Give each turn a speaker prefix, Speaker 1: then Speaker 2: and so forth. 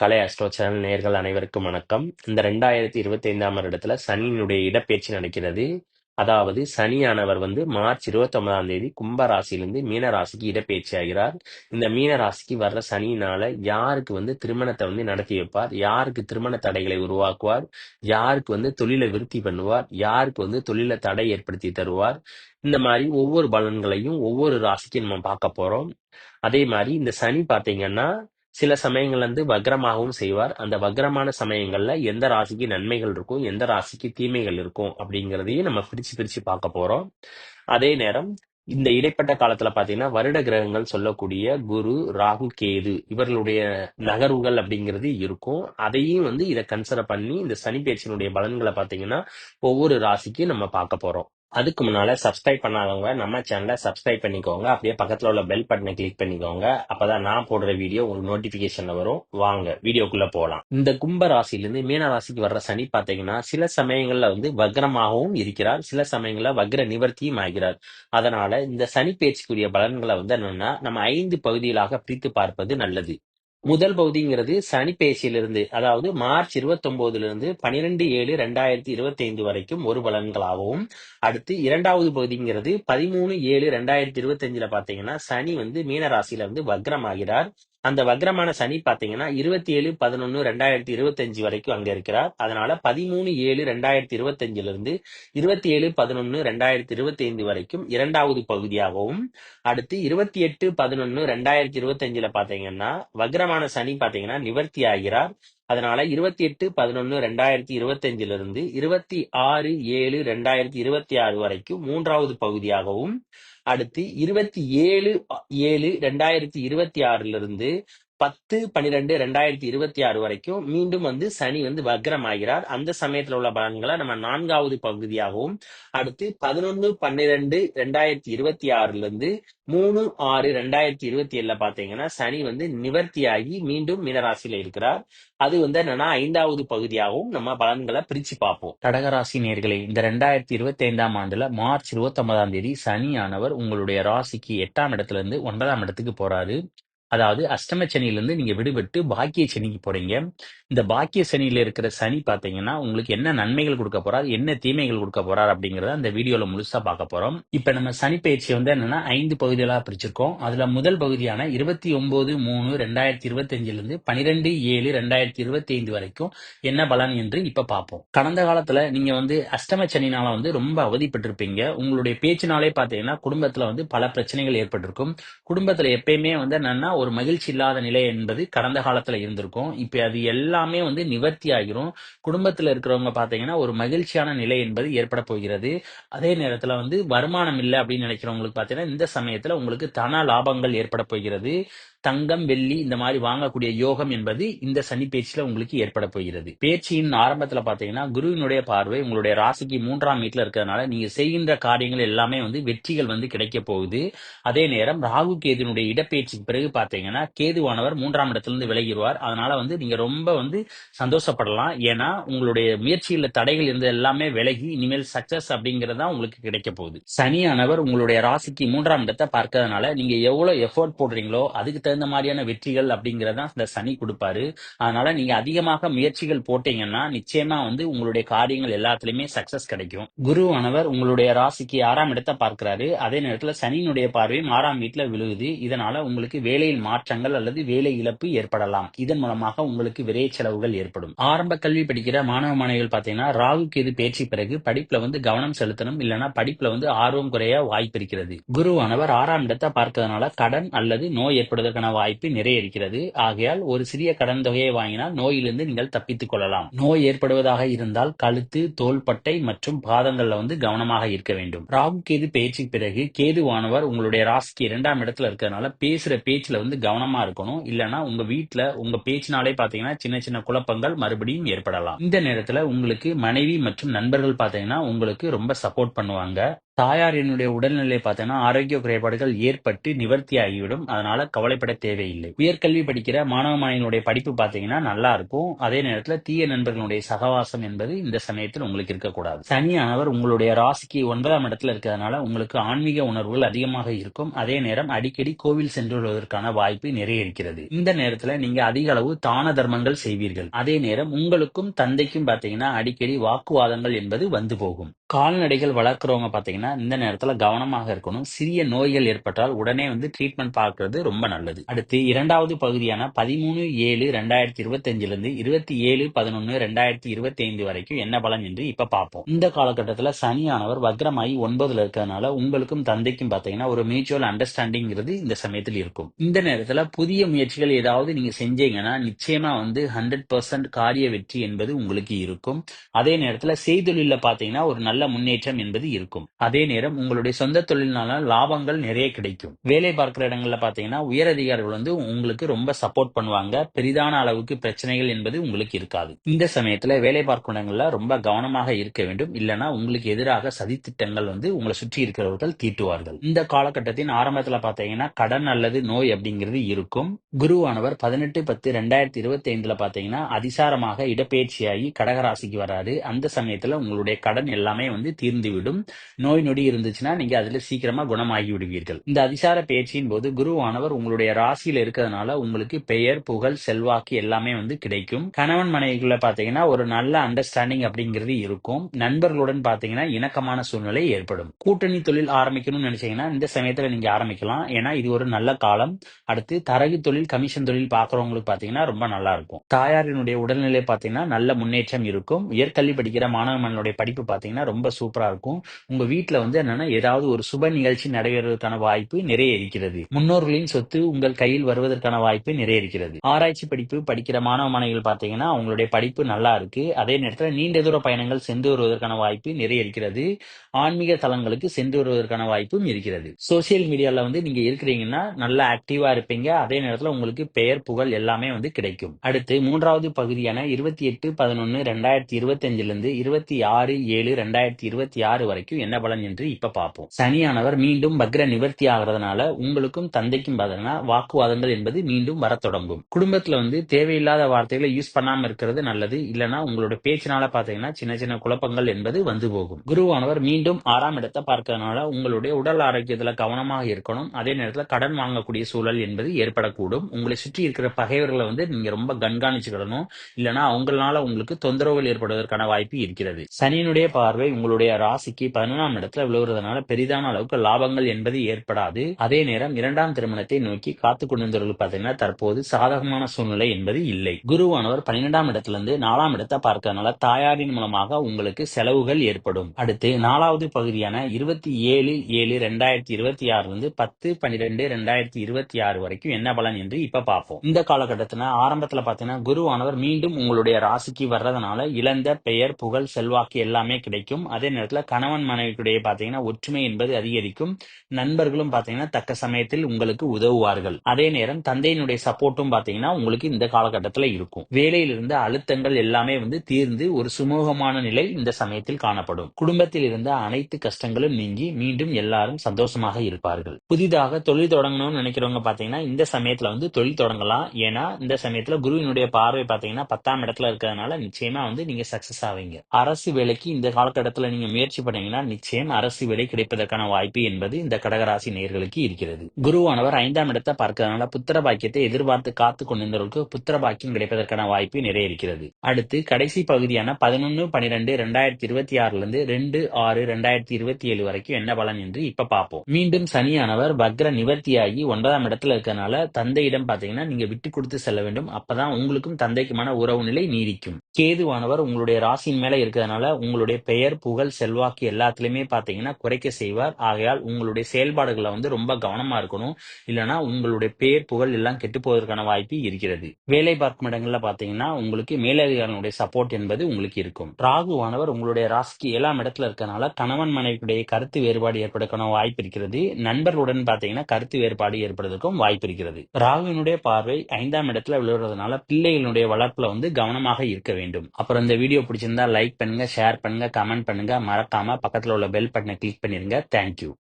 Speaker 1: கலை astro channel நேர்கள் அனைவருக்கும் வணக்கம். இந்த ரெண்டாயிரத்தி இருபத்தி ஐந்தாம் வருடத்துல சனியினுடைய இடப்பெயர்ச்சி நடக்கிறது. அதாவது சனியானவர் வந்து மார்ச் இருபத்தி ஒன்பதாம் தேதி கும்ப ராசியிலிருந்து மீன ராசிக்கு இடப்பெயர்ச்சி ஆகிறார். இந்த மீன ராசிக்கு வர்ற சனியினால யாருக்கு வந்து திருமணத்தை வந்து நடத்தி வைப்பார்? யாருக்கு திருமண தடைகளை உருவாக்குவார்? யாருக்கு வந்து தொழிலை விருத்தி பண்ணுவார்? யாருக்கு வந்து தொழில தடை ஏற்படுத்தி தருவார்? இந்த மாதிரி ஒவ்வொரு பலன்களையும் ஒவ்வொரு ராசிக்கும் நம்ம பார்க்க போறோம். அதே மாதிரி இந்த சனி பாத்தீங்கன்னா சில சமயங்கள்ல வந்து வக்ரமாகவும் செய்வார். அந்த வக்ரமான சமயங்கள்ல எந்த ராசிக்கு நன்மைகள் இருக்கும் எந்த ராசிக்கு தீமைகள் இருக்கும் அப்படிங்கிறதையும் நம்ம பிரிச்சு பிரிச்சு பார்க்க போறோம். அதே நேரம் இந்த இடைப்பட்ட காலத்துல பாத்தீங்கன்னா வருட கிரகங்கள் சொல்லக்கூடிய குரு ராகு கேது இவர்களுடைய நகர்வுகள் அப்படிங்கிறது இருக்கும். அதையும் வந்து இதை கன்சிடர் பண்ணி இந்த சனி பேச்சினுடைய பலன்களை பாத்தீங்கன்னா ஒவ்வொரு ராசிக்கும் நம்ம பார்க்க போறோம். அதுக்கு முன்னால சப்ஸ்கிரைப் பண்ணாதவங்க நம்ம சேனலை சப்ஸ்கிரைப் பண்ணிக்கோங்க. அப்படியே பக்கத்துல உள்ள பெல் பட்டனை கிளிக் பண்ணிக்கோங்க. அப்பதான் நான் போடுற வீடியோ உங்களுக்கு நோட்டிபிகேஷன்ல வரும். வாங்க வீடியோக்குள்ள போகலாம் இந்த கும்ப ராசியிலிருந்து மீன ராசிக்கு வர்ற சனி பாத்தீங்கன்னா சில சமயங்கள்ல வந்து வக்ரமாகவும் இருக்கிறார். சில சமயங்கள்ல வக்ர நிவர்த்தியும் ஆகிறார். அதனால இந்த சனி பேச்சுக்குரிய பலன்களை வந்து என்னன்னா நம்ம ஐந்து பகுதிகளாக பிரித்து பார்ப்பது நல்லது. முதல் பகுதிங்கிறது சனி பேச்சிலிருந்து அதாவது மார்ச் 29 இருந்து பனிரெண்டு ஏழு ரெண்டாயிரத்தி இருபத்தி ஐந்து வரைக்கும் ஒரு பலன்களாகவும் அடுத்து இரண்டாவது பகுதிங்கிறது பதிமூணு ஏழு ரெண்டாயிரத்தி இருபத்தி அஞ்சுல பாத்தீங்கன்னா சனி வந்து மீன ராசியில வந்து வக்ரமாகிறார். அந்த வக்ரமான சனி பாத்தீங்கன்னா இருபத்தி ஏழு பதினொன்னு ரெண்டாயிரத்தி இருபத்தஞ்சு வரைக்கும் அங்க இருக்கிறார். அதனால பதிமூணு ஏழு ரெண்டாயிரத்தி இருபத்தஞ்சுல இருந்து இருபத்தி ஏழு பதினொன்னு ரெண்டாயிரத்தி இருபத்தி ஐந்து வரைக்கும் இரண்டாவது பகுதியாகவும் அடுத்து இருபத்தி எட்டு பதினொன்னு ரெண்டாயிரத்தி இருபத்தஞ்சுல பாத்தீங்கன்னா வக்ரமான சனி பாத்தீங்கன்னா நிவர்த்தி ஆகிறார். அதனால இருபத்தி எட்டு பதினொன்னு ரெண்டாயிரத்தி இருபத்தி இருந்து இருபத்தி ஆறு ஏழு ரெண்டாயிரத்தி இருபத்தி ஆறு வரைக்கும் மூன்றாவது பகுதியாகவும் அடுத்து இருபத்தி ஏழு ஏழு ரெண்டாயிரத்தி இருபத்தி ஆறுல இருந்து பத்து பன்னிரெண்டு ரெண்டாயிரத்தி இருபத்தி ஆறு வரைக்கும் மீண்டும் வந்து சனி வந்து வக்ரமாகிறார். அந்த சமயத்துல உள்ள பலன்களை நம்ம நான்காவது பகுதியாகவும் அடுத்து பதினொன்னு பன்னிரெண்டு ரெண்டாயிரத்தி இருபத்தி ஆறுல இருந்து மூணு ஆறு ரெண்டாயிரத்தி இருபத்தி ஏழுல பாத்தீங்கன்னா சனி வந்து நிவர்த்தியாகி மீண்டும் மீனராசியில இருக்கிறார். அது வந்து என்னன்னா ஐந்தாவது பகுதியாகவும் நம்ம பலன்களை பிரிச்சு பார்ப்போம். கடகராசி நேர்களை இந்த ரெண்டாயிரத்தி இருபத்தி ஐந்தாம் ஆண்டுல மார்ச் இருபத்தி ஒன்பதாம் தேதி சனியானவர் உங்களுடைய ராசிக்கு எட்டாம் இடத்துல இருந்து ஒன்பதாம் இடத்துக்கு போறாரு. அதாவது அஷ்டம சனியிலிருந்து நீங்க விடுபட்டு பாக்கிய சனிக்கு போறீங்க. இந்த பாக்கிய சனியில இருக்கிற சனி பாத்தீங்கன்னா உங்களுக்கு என்ன நன்மைகள் கொடுக்க போறார் என்ன தீமைகள் கொடுக்க போறார் அப்படிங்கறத அந்த வீடியோல முழுசா பார்க்க போறோம். இப்ப நம்ம சனி பயிற்சி வந்து என்னன்னா ஐந்து பகுதிகளா பிரிச்சிருக்கோம். அதுல முதல் பகுதியான இருபத்தி ஒன்பது மூணு ரெண்டாயிரத்தி இருபத்தி அஞ்சுல இருந்து பனிரெண்டு ஏழு ரெண்டாயிரத்தி இருபத்தி ஐந்து வரைக்கும் என்ன பலன் என்று இப்ப பார்ப்போம். கடந்த காலத்துல நீங்க வந்து அஷ்டம சனினால வந்து ரொம்ப அவதிப்பட்டிருப்பீங்க. உங்களுடைய பேச்சினாலே பாத்தீங்கன்னா குடும்பத்துல வந்து பல பிரச்சனைகள் ஏற்பட்டிருக்கும். குடும்பத்துல எப்பயுமே வந்து என்னன்னா ஒரு மகிழ்ச்சி இல்லாத நிலை என்பது கடந்த காலத்துல இருந்திருக்கும். இப்ப அது எல்லாமே வந்து நிவர்த்தி ஆகிரும். குடும்பத்துல இருக்கிறவங்க பாத்தீங்கன்னா ஒரு மகிழ்ச்சியான நிலை என்பது ஏற்பட போகிறது. அதே நேரத்துல வந்து வருமானம் இல்லை அப்படின்னு நினைக்கிறவங்களுக்கு பாத்தீங்கன்னா இந்த சமயத்துல உங்களுக்கு தன லாபங்கள் ஏற்பட போகிறது. தங்கம் வெள்ளி இந்த மாதிரி வாங்கக்கூடிய யோகம் என்பது இந்த சனி பேச்சில உங்களுக்கு ஏற்பட போகிறது. பேச்சின் ஆரம்பத்துல பாத்தீங்கன்னா குருவினுடைய பார்வை உங்களுடைய ராசிக்கு மூன்றாம் வீட்டுல இருக்கிறதுனால நீங்க செய்கின்ற காரியங்கள் எல்லாமே வந்து வெற்றிகள் வந்து கிடைக்க போகுது. அதே நேரம் ராகு கேதுனுடைய இடப்பெயர்ச்சிக்கு பிறகு பாத்தீங்கன்னா கேதுவானவர் மூன்றாம் இடத்திலிருந்து விலகிடுவார். அதனால வந்து நீங்க ரொம்ப வந்து சந்தோஷப்படலாம். ஏன்னா உங்களுடைய முயற்சியில தடைகள் இருந்த எல்லாமே விலகி இனிமேல் சக்சஸ் அப்படிங்கிறது தான் உங்களுக்கு கிடைக்க போகுது. சனியானவர் உங்களுடைய ராசிக்கு மூன்றாம் இடத்தை பார்க்கறதுனால நீங்க எவ்வளவு எஃபோர்ட் போடுறீங்களோ அதுக்கு தகுந்த மாதிரியான வெற்றிகள் அப்படிங்கறத இந்த சனி கொடுப்பாரு. அதனால நீங்க அதிகமாக முயற்சிகள் போட்டீங்கன்னா நிச்சயமா வந்து உங்களுடைய காரியங்கள் எல்லாத்துலயுமே சக்சஸ் கிடைக்கும். குருவானவர் உங்களுடைய ராசிக்கு ஆறாம் இடத்தை பார்க்கிறாரு. அதே நேரத்துல சனியினுடைய பார்வையும் ஆறாம் வீட்டுல விழுகுது. இதனால உங்களுக்கு வேலையில் மாற்றங்கள் அல்லது வேலை இழப்பு ஏற்படலாம். இதன் மூலமாக உங்களுக்கு விரைய செலவுகள் ஏற்படும். ஆரம்ப கல்வி படிக்கிற மாணவ மாணவிகள் பாத்தீங்கன்னா ராகுக்கு இது பேச்சு பிறகு படிப்புல வந்து கவனம் செலுத்தணும். இல்லைன்னா படிப்புல வந்து ஆர்வம் குறைய வாய்ப்பு இருக்கிறது. குருவானவர் ஆறாம் இடத்தை பார்க்கறதுனால கடன் அல்லது நோய் ஏற்படுவதற்கான வாய்ப்பு நிறைய இருக்கிறது ஆகையால் ஒரு சிறிய கடன் தொகையை வாங்கினால் நோயிலிருந்து நீங்கள் தப்பித்துக் கொள்ளலாம். நோய் ஏற்படுவதாக இருந்தால் கழுத்து தோள்பட்டை மற்றும் பாதங்கள்ல வந்து கவனமாக இருக்க வேண்டும். ராகு கேது பேச்சுக்கு பிறகு கேதுவானவர் உங்களுடைய ராசிக்கு இரண்டாம் இடத்துல இருக்கிறதுனால பேசுற பேச்சுல வந்து கவனமா இருக்கணும். இல்லைன்னா உங்க வீட்டுல உங்க பேச்சினாலே பாத்தீங்கன்னா சின்ன சின்ன குழப்பங்கள் மறுபடியும் ஏற்படலாம். இந்த நேரத்துல உங்களுக்கு மனைவி மற்றும் நண்பர்கள் பாத்தீங்கன்னா உங்களுக்கு ரொம்ப சப்போர்ட் பண்ணுவாங்க.
Speaker 2: தாயாரினுடைய உடல்நிலை பார்த்தீங்கன்னா ஆரோக்கிய குறைபாடுகள் ஏற்பட்டு நிவர்த்தி ஆகிவிடும். அதனால கவலைப்பட தேவையில்லை. உயர்கல்வி படிக்கிற மாணவ மாணவியினுடைய படிப்பு பார்த்தீங்கன்னா நல்லா இருக்கும். அதே நேரத்தில் தீய நண்பர்களுடைய சகவாசம் என்பது இந்த சமயத்தில் உங்களுக்கு இருக்கக்கூடாது. சனியானவர் உங்களுடைய ராசிக்கு ஒன்பதாம் இடத்துல இருக்கிறதுனால உங்களுக்கு ஆன்மீக உணர்வுகள் அதிகமாக இருக்கும். அதே நேரம் அடிக்கடி கோவில் சென்று வருவதற்கான வாய்ப்பு நிறைய இருக்கிறது. இந்த நேரத்தில் நீங்க அதிக அளவு தான தர்மங்கள் செய்வீர்கள். அதே நேரம் உங்களுக்கும் தந்தைக்கும் பார்த்தீங்கன்னா அடிக்கடி வாக்குவாதங்கள் என்பது வந்து போகும். கால்நடைகள் வளர்க்குறவங்க பார்த்தீங்கன்னா இந்த நேரத்தில் கவனமாக இருக்கணும். சிறிய நோய்கள் ஏற்பட்டால் உடனே வந்து ட்ரீட்மெண்ட் பார்க்கறது ரொம்ப நல்லது. அடுத்து இரண்டாவது பகுதியான பதிமூணு ஏழு ரெண்டாயிரத்தி இருபத்தஞ்சிலிருந்து இருபத்தி ஏழு பதினொன்று ரெண்டாயிரத்தி இருபத்தி ஐந்து வரைக்கும் என்ன பலன் என்று இப்போ பார்ப்போம். இந்த காலகட்டத்தில் சனியானவர் வக்ரமாயி ஒன்பதுல இருக்கிறதுனால உங்களுக்கும் தந்தைக்கும் பார்த்தீங்கன்னா ஒரு மியூச்சுவல் அண்டர்ஸ்டாண்டிங்கிறது இந்த சமயத்தில் இருக்கும். இந்த நேரத்தில் புதிய முயற்சிகள் ஏதாவது நீங்கள் செஞ்சீங்கன்னா நிச்சயமா வந்து ஹண்ட்ரட் பர்சன்ட் காரிய வெற்றி என்பது உங்களுக்கு இருக்கும். அதே நேரத்தில் செய்தொழில பார்த்தீங்கன்னா ஒரு நல்ல முன்னேற்றம் என்பது இருக்கும். அதே நேரம் உங்களுடைய சொந்த தொழில்னால லாபங்கள் நிறைய கிடைக்கும். வேலை பார்க்கிற இடங்கள்ல பாத்தீங்கன்னா உயர் அதிகாரிகள் வந்து உங்களுக்கு ரொம்ப சப்போர்ட் பண்ணுவாங்க. பெரிதான அளவுக்கு பிரச்சனைகள் என்பது உங்களுக்கு இருக்காது. இந்த சமயத்துல வேலை பார்க்கும் இடங்கள்ல ரொம்ப கவனமாக இருக்க வேண்டும். இல்லனா உங்களுக்கு எதிராக சதி திட்டங்கள் வந்து உங்களை சுற்றி இருக்கிறவர்கள் தீட்டுவார்கள். இந்த காலகட்டத்தின் ஆரம்பத்துல பாத்தீங்கன்னா கடன் அல்லது நோய் அப்படிங்கிறது இருக்கும். குருவானவர் பதினெட்டு பத்து ரெண்டாயிரத்தி இருபத்தி ஐந்துல பாத்தீங்கன்னா அதிசாரமாக இடப்பெயர்ச்சியாகி கடகராசிக்கு வராது அந்த சமயத்துல உங்களுடைய கடன் எல்லாமே எல்லாமே வந்து தீர்ந்துவிடும். நோய் நொடி இருந்துச்சுன்னா நீங்க அதுல சீக்கிரமா குணமாகி விடுவீர்கள் இந்த அதிசார பேச்சின் போது குருவானவர் உங்களுடைய ராசியில இருக்கிறதுனால உங்களுக்கு பெயர் புகழ் செல்வாக்கு எல்லாமே வந்து கிடைக்கும். கணவன் மனைவிக்குள்ள பாத்தீங்கன்னா ஒரு நல்ல அண்டர்ஸ்டாண்டிங் அப்படிங்கிறது இருக்கும். நண்பர்களுடன் பாத்தீங்கன்னா இணக்கமான சூழ்நிலை ஏற்படும். கூட்டணி தொழில் ஆரம்பிக்கணும்னு நினைச்சீங்கன்னா இந்த சமயத்துல நீங்க ஆரம்பிக்கலாம். ஏன்னா இது ஒரு நல்ல காலம். அடுத்து தரகு தொழில் கமிஷன் தொழில் பாக்குறவங்களுக்கு பாத்தீங்கன்னா ரொம்ப நல்லா இருக்கும். தாயாரினுடைய உடல்நிலை பாத்தீங்கன்னா நல்ல முன்னேற்றம் இருக்கும். உயர்கல்வி படிக்கிற மாணவ மாணவனுடைய படிப்பு பாத்தீங்கன்னா ரொம்ப சூப்பரா இருக்கும். உங்க வீட்டுல வந்து என்னன்னா ஏதாவது ஒரு சுப நிகழ்ச்சி நடைபெறுவதற்கான வாய்ப்பு நிறைய இருக்கிறது முன்னோர்களின் சொத்து உங்கள் கையில் வருவதற்கான வாய்ப்பு நிறைய இருக்கிறது ஆராய்ச்சி படிப்பு படிக்கிற மாணவ மாணவிகள் பாத்தீங்கன்னா அவங்களுடைய படிப்பு நல்லா இருக்கு. அதே நேரத்தில் நீண்ட தூர பயணங்கள் சென்று வருவதற்கான வாய்ப்பு நிறைய இருக்கிறது ஆன்மீக தலங்களுக்கு சென்று வருவதற்கான வாய்ப்பும் இருக்கிறது. சோசியல் மீடியால வந்து நீங்க இருக்கிறீங்கன்னா நல்லா ஆக்டிவா இருப்பீங்க. அதே நேரத்தில் உங்களுக்கு பெயர் புகழ் எல்லாமே வந்து கிடைக்கும். அடுத்து மூன்றாவது பகுதியான இருபத்தி எட்டு பதினொன்னு ரெண்டாயிரத்தி இருபத்தி அஞ்சுல இருந்து இருபத்தி ஆறு ஏழு ரெண்டாயிரத்தி இருபத்தி ஆறு வரைக்கும் என்ன பலன் என்று இப்ப பார்ப்போம். சனியானவர் மீண்டும் பக்ர நிவர்த்தி ஆகிறதுனால உங்களுக்கும் தந்தைக்கும் பார்த்தீங்கன்னா வாக்குவாதங்கள் என்பது மீண்டும் வர தொடங்கும். குடும்பத்துல வந்து தேவையில்லாத வார்த்தைகளை யூஸ் பண்ணாம இருக்கிறது நல்லது. இல்லனா உங்களோட பேச்சினால பாத்தீங்கன்னா சின்ன சின்ன குழப்பங்கள் என்பது வந்து போகும். குருவானவர் மீண்டும் ஆறாம் இடத்தை பார்க்கறதுனால உங்களுடைய உடல் ஆரோக்கியத்துல கவனமாக இருக்கணும். அதே நேரத்துல கடன் வாங்கக்கூடிய சூழல் என்பது ஏற்படக்கூடும். உங்களை சுற்றி இருக்கிற பகைவர்களை வந்து நீங்க ரொம்ப கண்காணிச்சுக்கிடணும். இல்லனா அவங்களால உங்களுக்கு தொந்தரவுகள் ஏற்படுவதற்கான வாய்ப்பு இருக்கிறது. சனியினுடைய பார்வை உங்களுடைய ராசிக்கு பதினொன்றாம் இடத்துல விழுவுறதுனால பெரிதான அளவுக்கு லாபங்கள் என்பது ஏற்படாது. அதே நேரம் இரண்டாம் திருமணத்தை நோக்கி காத்து கொண்டிருந்தவர்கள் பார்த்தீங்கன்னா தற்போது சாதகமான சூழ்நிலை என்பது இல்லை. குருவானவர் பன்னிரெண்டாம் இடத்துல இருந்து நாலாம் இடத்தை பார்க்கறதுனால தாயாரின் மூலமாக உங்களுக்கு செலவுகள் ஏற்படும். அடுத்து நாலாவது பகுதியான இருபத்தி ஏழு ஏழு ரெண்டாயிரத்தி இருபத்தி ஆறுல இருந்து பத்து பன்னிரெண்டு ரெண்டாயிரத்தி இருபத்தி ஆறு வரைக்கும் என்ன பலன் என்று இப்ப பார்ப்போம். இந்த காலகட்டத்துல ஆரம்பத்துல பாத்தீங்கன்னா குருவானவர் மீண்டும் உங்களுடைய ராசிக்கு வர்றதுனால இழந்த பெயர் புகழ் செல்வாக்கு எல்லாமே கிடைக்கும். அதே நேரத்தில் கணவன் மனைவிக்குடைய பாத்தீங்கன்னா ஒற்றுமை என்பது அதிகரிக்கும். நண்பர்களும் பாத்தீங்கன்னா தக்க சமயத்தில் உங்களுக்கு உதவுவார்கள். அதே நேரம் தந்தையினுடைய சப்போர்ட்டும் பாத்தீங்கன்னா உங்களுக்கு இந்த காலகட்டத்தில் இருக்கும். வேலையில் இருந்த அழுத்தங்கள் எல்லாமே வந்து தீர்ந்து ஒரு சுமூகமான நிலை இந்த சமயத்தில் காணப்படும். குடும்பத்தில் இருந்த அனைத்து கஷ்டங்களும் நீங்கி மீண்டும் எல்லாரும் சந்தோஷமாக இருப்பார்கள். புதிதாக தொழில் தொடங்கணும்னு நினைக்கிறவங்க பாத்தீங்கன்னா இந்த சமயத்துல வந்து தொழில் தொடங்கலாம். ஏன்னா இந்த சமயத்துல குருவினுடைய பார்வை பாத்தீங்கன்னா பத்தாம் இடத்துல இருக்கிறதுனால நிச்சயமா வந்து நீங்க சக்சஸ் ஆவீங்க. அரசு வேலைக்கு இந்த காலகட்டத்தில் நீங்க முயற்சி பண்ணீங்கன்னா நிச்சயம் அரசு வேலை கிடைப்பதற்கான வாய்ப்பு என்பது இந்த கடகராசி நேர்களுக்கு இருக்கிறது. குருவானவர் ஐந்தாம் இடத்தை பார்க்கறதுனால புத்திர பாக்கியத்தை எதிர்பார்த்து காத்து கொண்டிருந்தவர்களுக்கு புத்திர பாக்கியம் கிடைப்பதற்கான வாய்ப்பு நிறைய இருக்கிறது. அடுத்து கடைசி பகுதியான பதினொன்னு பனிரெண்டு ரெண்டாயிரத்தி இருபத்தி ஆறுல இருந்து ரெண்டு ஆறு ரெண்டாயிரத்தி இருபத்தி ஏழு வரைக்கும் என்ன பலன் என்று இப்ப பார்ப்போம். மீண்டும் சனியானவர் பக்ர நிவர்த்தியாகி ஒன்பதாம் இடத்துல இருக்கிறதுனால தந்தையிடம் பாத்தீங்கன்னா நீங்க விட்டு கொடுத்து செல்ல வேண்டும். அப்பதான் உங்களுக்கும் தந்தைக்குமான உறவு நிலை நீடிக்கும். கேதுவானவர் உங்களுடைய ராசியின் மேல இருக்கிறதுனால உங்களுடைய பெயர் புகழ் செல்வாக்கு எல்லாத்துலயுமே பாத்தீங்கன்னா குறைக்க செய்வார். ஆகையால் உங்களுடைய செயல்பாடுகளை வந்து ரொம்ப கவனமா இருக்கணும். இல்லனா உங்களுடைய பேர் புகழ் எல்லாம் கெட்டு போவதற்கான வாய்ப்பு இருக்கிறது. வேலை பார்க்கும் இடங்கள்ல பாத்தீங்கன்னா உங்களுக்கு மேலதிகாரிகளுடைய சப்போர்ட் என்பது உங்களுக்கு இருக்கும். ராகுவானவர் உங்களுடைய ராசிக்கு ஏழாம் இடத்துல இருக்கனால கணவன் மனைவியுடைய கருத்து வேறுபாடு ஏற்படுக்கான வாய்ப்பு இருக்கிறது. நண்பர்களுடன் பாத்தீங்கன்னா கருத்து வேறுபாடு ஏற்படுவதற்கும் வாய்ப்பு இருக்கிறது. ராகுவினுடைய பார்வை ஐந்தாம் இடத்துல விழுறதுனால பிள்ளைகளுடைய வளர்ப்புல வந்து கவனமாக இருக்க வேண்டும். அப்புறம் இந்த வீடியோ பிடிச்சிருந்தா லைக் பண்ணுங்க ஷேர் பண்ணுங்க கமெண்ட் பண்ணுங்க. பண்ணுங்க. மறக்காம பக்கத்துல உள்ள பெல் பட்டனை கிளிக் பண்ணிருங்க. தேங்க்யூ